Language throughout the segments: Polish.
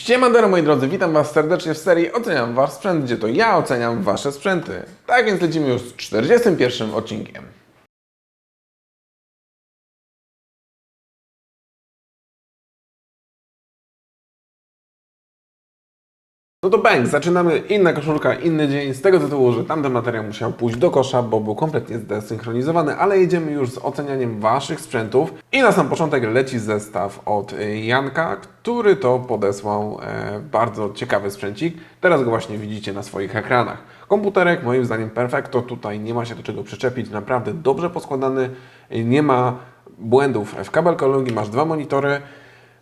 Siemandero moi drodzy, witam Was serdecznie w serii Oceniam Wasz sprzęt, gdzie to ja oceniam Wasze sprzęty. Tak więc lecimy już z 41 odcinkiem. No to bang, zaczynamy. Inna koszulka, inny dzień, z tego tytułu, że tamten materiał musiał pójść do kosza, bo był kompletnie zdesynchronizowany, ale jedziemy już z ocenianiem Waszych sprzętów. I na sam początek leci zestaw od Janka, który to podesłał e, bardzo ciekawy sprzęcik. Teraz go właśnie widzicie na swoich ekranach. Komputerek moim zdaniem perfekto, tutaj nie ma się do czego przyczepić, naprawdę dobrze poskładany, nie ma błędów w kabelkologii, masz dwa monitory,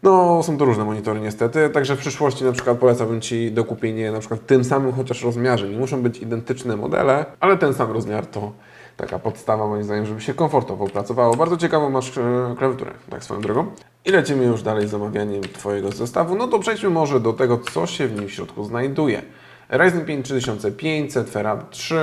no, są to różne monitory niestety, także w przyszłości na przykład polecałbym Ci do kupienia na przykład w tym samym chociaż rozmiarze. Nie muszą być identyczne modele, ale ten sam rozmiar to taka podstawa moim zdaniem, żeby się komfortowo pracowało. Bardzo ciekawą masz e, klawiaturę, tak swoją drogą. I lecimy już dalej z omawianiem Twojego zestawu. No to przejdźmy może do tego, co się w nim w środku znajduje. Ryzen 5 3500, Ferrari 3,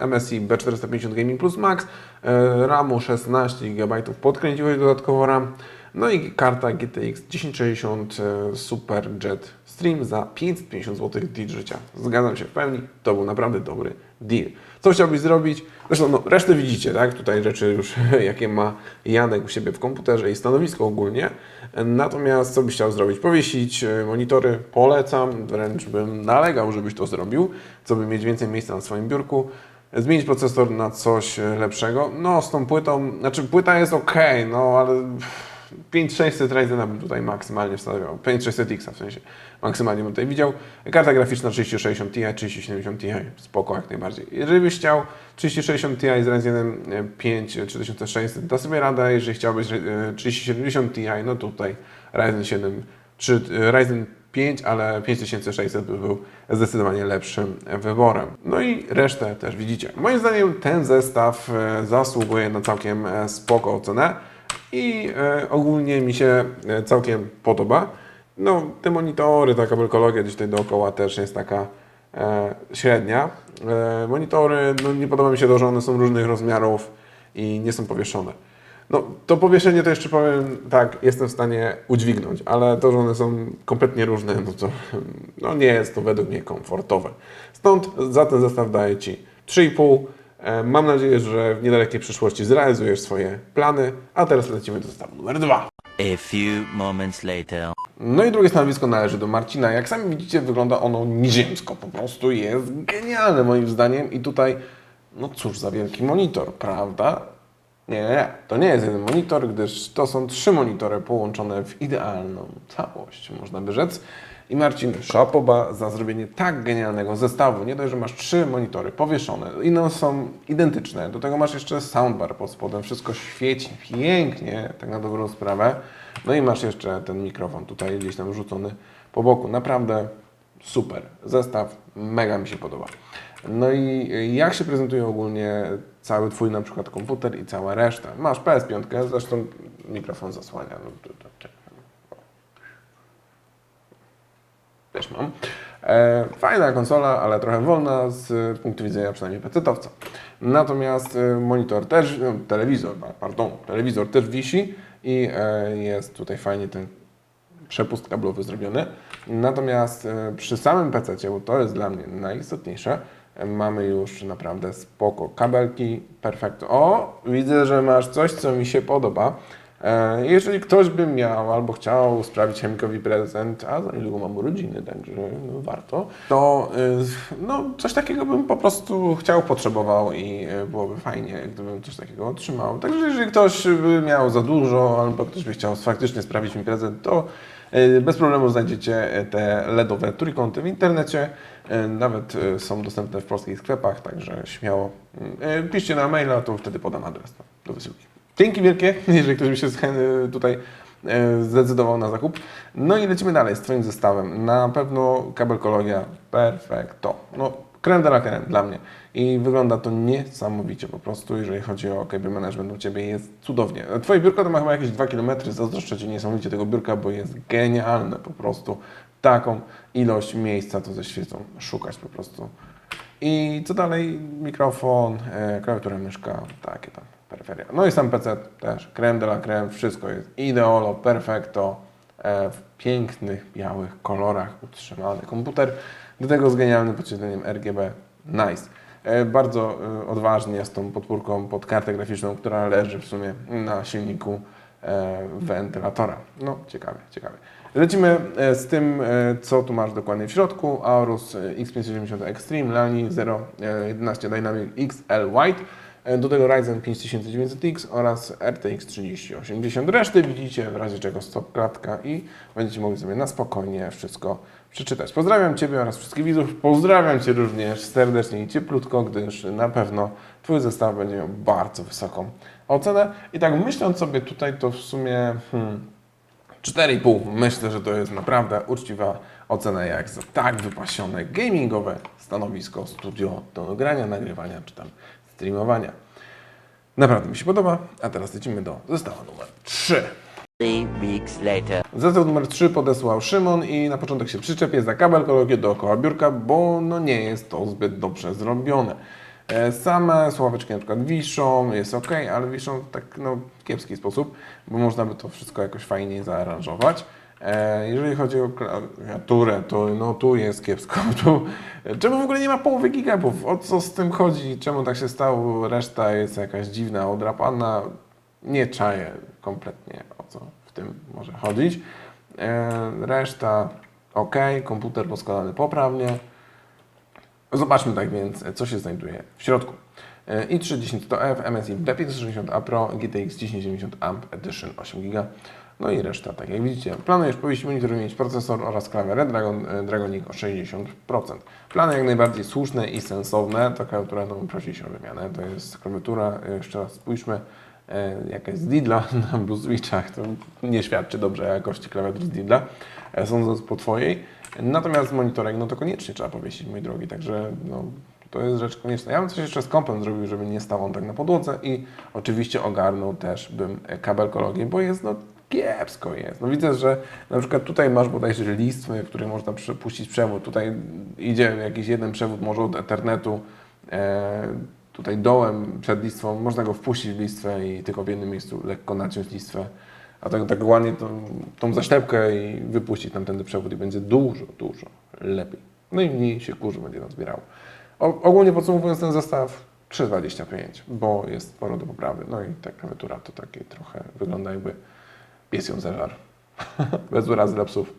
e, MSI B450 Gaming Plus Max, e, RAMu 16 GB, podkręciłeś dodatkowo RAM, no i karta GTX 1060 e, Super Jet Stream za 550 zł deal życia. Zgadzam się w pełni, to był naprawdę dobry deal. Co chciałbyś zrobić? Zresztą no, resztę widzicie, tak? Tutaj rzeczy już, jakie ma Janek u siebie w komputerze i stanowisko ogólnie. Natomiast co byś chciał zrobić? Powiesić e, monitory, polecam, wręcz bym nalegał, żebyś to zrobił, co by mieć więcej miejsca na swoim biurku. Zmienić procesor na coś e, lepszego. No, z tą płytą, znaczy płyta jest ok, no ale 5600 Ryzena bym tutaj maksymalnie wstawiał. 5600X w sensie maksymalnie bym tutaj widział. Karta graficzna 3060 Ti, 3070 Ti, spoko jak najbardziej. Jeżeli byś chciał 3060 Ti z Ryzenem 5 3600, da sobie radę. Jeżeli chciałbyś e, 3070 Ti, no tutaj Ryzen 7, 3, e, Ryzen 5, ale 5600 by był zdecydowanie lepszym wyborem. No i resztę też widzicie. Moim zdaniem ten zestaw e, zasługuje na całkiem e, spoko ocenę i e, ogólnie mi się e, całkiem podoba. No, te monitory, ta kabelkologia gdzieś tutaj dookoła też jest taka e, średnia. Monitory, no nie podoba mi się to, że one są różnych rozmiarów i nie są powieszone. No, to powieszenie to jeszcze powiem, tak, jestem w stanie udźwignąć, ale to, że one są kompletnie różne, no to no nie jest to według mnie komfortowe. Stąd za ten zestaw daję Ci 3,5. E, Mam nadzieję, że w niedalekiej przyszłości zrealizujesz swoje plany, a teraz lecimy do zestawu numer 2. A few moments later. No i drugie stanowisko należy do Marcina. Jak sami widzicie, wygląda ono nieziemsko. Po prostu jest genialne moim zdaniem. I tutaj, no cóż za wielki monitor, prawda? Nie, nie, nie. To nie jest jeden monitor, gdyż to są trzy monitory połączone w idealną całość, można by rzec. I Marcin, szapoba za zrobienie tak genialnego zestawu. Nie dość, że masz trzy monitory powieszone i one są identyczne. Do tego masz jeszcze soundbar pod spodem. Wszystko świeci pięknie, tak na dobrą sprawę. No i masz jeszcze ten mikrofon tutaj gdzieś tam rzucony po boku. Naprawdę super. Zestaw mega mi się podoba. No i jak się prezentuje ogólnie cały Twój na przykład komputer i cała reszta? Masz PS5, zresztą mikrofon zasłania. No, to, to, to. Też mam. E, fajna konsola, ale trochę wolna z punktu widzenia przynajmniej pecetowca. Natomiast e, monitor też, no, telewizor, pardon, telewizor też wisi i e, jest tutaj fajnie ten przepust kablowy zrobiony. Natomiast przy samym PC, bo to jest dla mnie najistotniejsze, mamy już naprawdę spoko kabelki, perfekto. O, widzę, że masz coś, co mi się podoba. E, Jeżeli ktoś by miał albo chciał sprawić chemikowi prezent, a za niedługo mam urodziny, także warto, to y, no, coś takiego bym po prostu chciał, potrzebował i y, byłoby fajnie, gdybym coś takiego otrzymał. Także jeżeli ktoś by miał za dużo albo ktoś by chciał faktycznie sprawić mi prezent, to y, bez problemu znajdziecie te LEDowe trójkąty w internecie. Nawet są dostępne w polskich sklepach, także śmiało piszcie na maila, to wtedy podam adres do wysyłki. Dzięki wielkie, jeżeli ktoś by się tutaj e, zdecydował na zakup. No i lecimy dalej z Twoim zestawem. Na pewno kabelkologia perfekto. No, creme de la creme dla mnie. I wygląda to niesamowicie po prostu, jeżeli chodzi o cable management u Ciebie jest cudownie. Twoje biurko to ma chyba jakieś 2 km, zazdroszczę Ci niesamowicie tego biurka, bo jest genialne po prostu. Taką ilość miejsca to ze świecą szukać po prostu. I co dalej? Mikrofon, e, klawiatura, myszka, takie tam peryferia. No i sam PC też, creme de la creme, wszystko jest ideolo, perfekto. e, w pięknych, białych kolorach utrzymany komputer. Do tego z genialnym podświetleniem RGB. Nice. E, Bardzo e, odważnie jest tą podpórką pod kartę graficzną, która leży w sumie na silniku wentylatora. No, ciekawie, ciekawie. Lecimy z tym, co tu masz dokładnie w środku. Aorus e, X570 Extreme, Lani 011 Dynamic XL White. E, Do tego Ryzen 5900X oraz RTX 3080. Reszty widzicie, w razie czego stop klatka i będziecie mogli sobie na spokojnie wszystko przeczytać. Pozdrawiam Ciebie oraz wszystkich widzów. Pozdrawiam Cię również serdecznie i cieplutko, gdyż na pewno Twój zestaw będzie miał bardzo wysoką ocenę. I tak myśląc sobie tutaj, to w sumie hmm, 4,5. Myślę, że to jest naprawdę uczciwa ocena jak za tak wypasione gamingowe stanowisko, studio do nagrania, nagrywania czy tam streamowania. Naprawdę mi się podoba, a teraz lecimy do zestawu numer 3. Three weeks later. Zestaw numer 3 podesłał Szymon i na początek się przyczepię za kabel kolegie dookoła biurka, bo no nie jest to zbyt dobrze zrobione. E, Same sławeczki na przykład wiszą, jest ok, ale wiszą w tak no, kiepski sposób, bo można by to wszystko jakoś fajniej zaaranżować. E, Jeżeli chodzi o klawiaturę, to no tu jest kiepsko. Tu, czemu w ogóle nie ma połowy gigabów? O co z tym chodzi? Czemu tak się stało? Reszta jest jakaś dziwna, odrapana. Nie czaję kompletnie o co w tym może chodzić. E, Reszta ok, komputer poskładany poprawnie. Zobaczmy tak więc, co się znajduje w środku. E, i3-10100F, MSI B560A Pro, GTX 1090 AMP Edition 8 GB. No i reszta, tak jak widzicie. Planujesz powiesić monitor, mieć procesor oraz klawiaturę Dragon, e, Dragonik o 60%. Plany jak najbardziej słuszne i sensowne. Ta klawiatura to bym prosić o wymianę. To jest klawiatura, e, jeszcze raz spójrzmy, e, jaka jest Didla na Blue Switchach. To nie świadczy dobrze o jakości klawiatur z Didla, e, sądząc po Twojej. Natomiast monitorek, no to koniecznie trzeba powiesić, mój drogi, także no, to jest rzecz konieczna. Ja bym coś jeszcze z kompem zrobił, żeby nie stał on tak na podłodze i oczywiście ogarnął też bym kabelkologię, bo jest no kiepsko jest. No widzę, że na przykład tutaj masz bodajże listwę, w której można przepuścić przewód. Tutaj idzie jakiś jeden przewód może od Ethernetu, e, tutaj dołem przed listwą, można go wpuścić w listwę i tylko w jednym miejscu lekko naciąć listwę, a tak, tak ładnie tą, tą zaślepkę i wypuścić tamtędy przewód i będzie dużo, dużo lepiej. No i mniej się kurzu będzie nam zbierało. O, ogólnie podsumowując ten zestaw 3,25, bo jest sporo do poprawy. No i ta klawiatura to takie trochę wygląda jakby pies ją zeżarł. Bez urazy dla psów.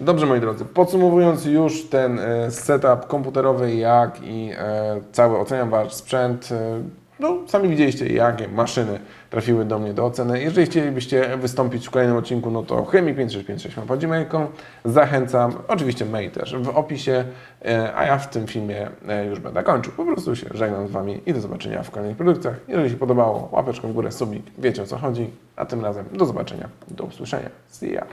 Dobrze moi drodzy, podsumowując już ten e, setup komputerowy, jak i e, cały oceniam Wasz sprzęt, e, no sami widzieliście jakie maszyny trafiły do mnie do oceny. Jeżeli chcielibyście wystąpić w kolejnym odcinku, no to chemik5656 Zachęcam, oczywiście mail też w opisie, e, a ja w tym filmie e, już będę kończył. Po prostu się żegnam z Wami i do zobaczenia w kolejnych produkcjach. Jeżeli się podobało, łapeczkę w górę, subik, wiecie o co chodzi. A tym razem do zobaczenia, do usłyszenia. See ya!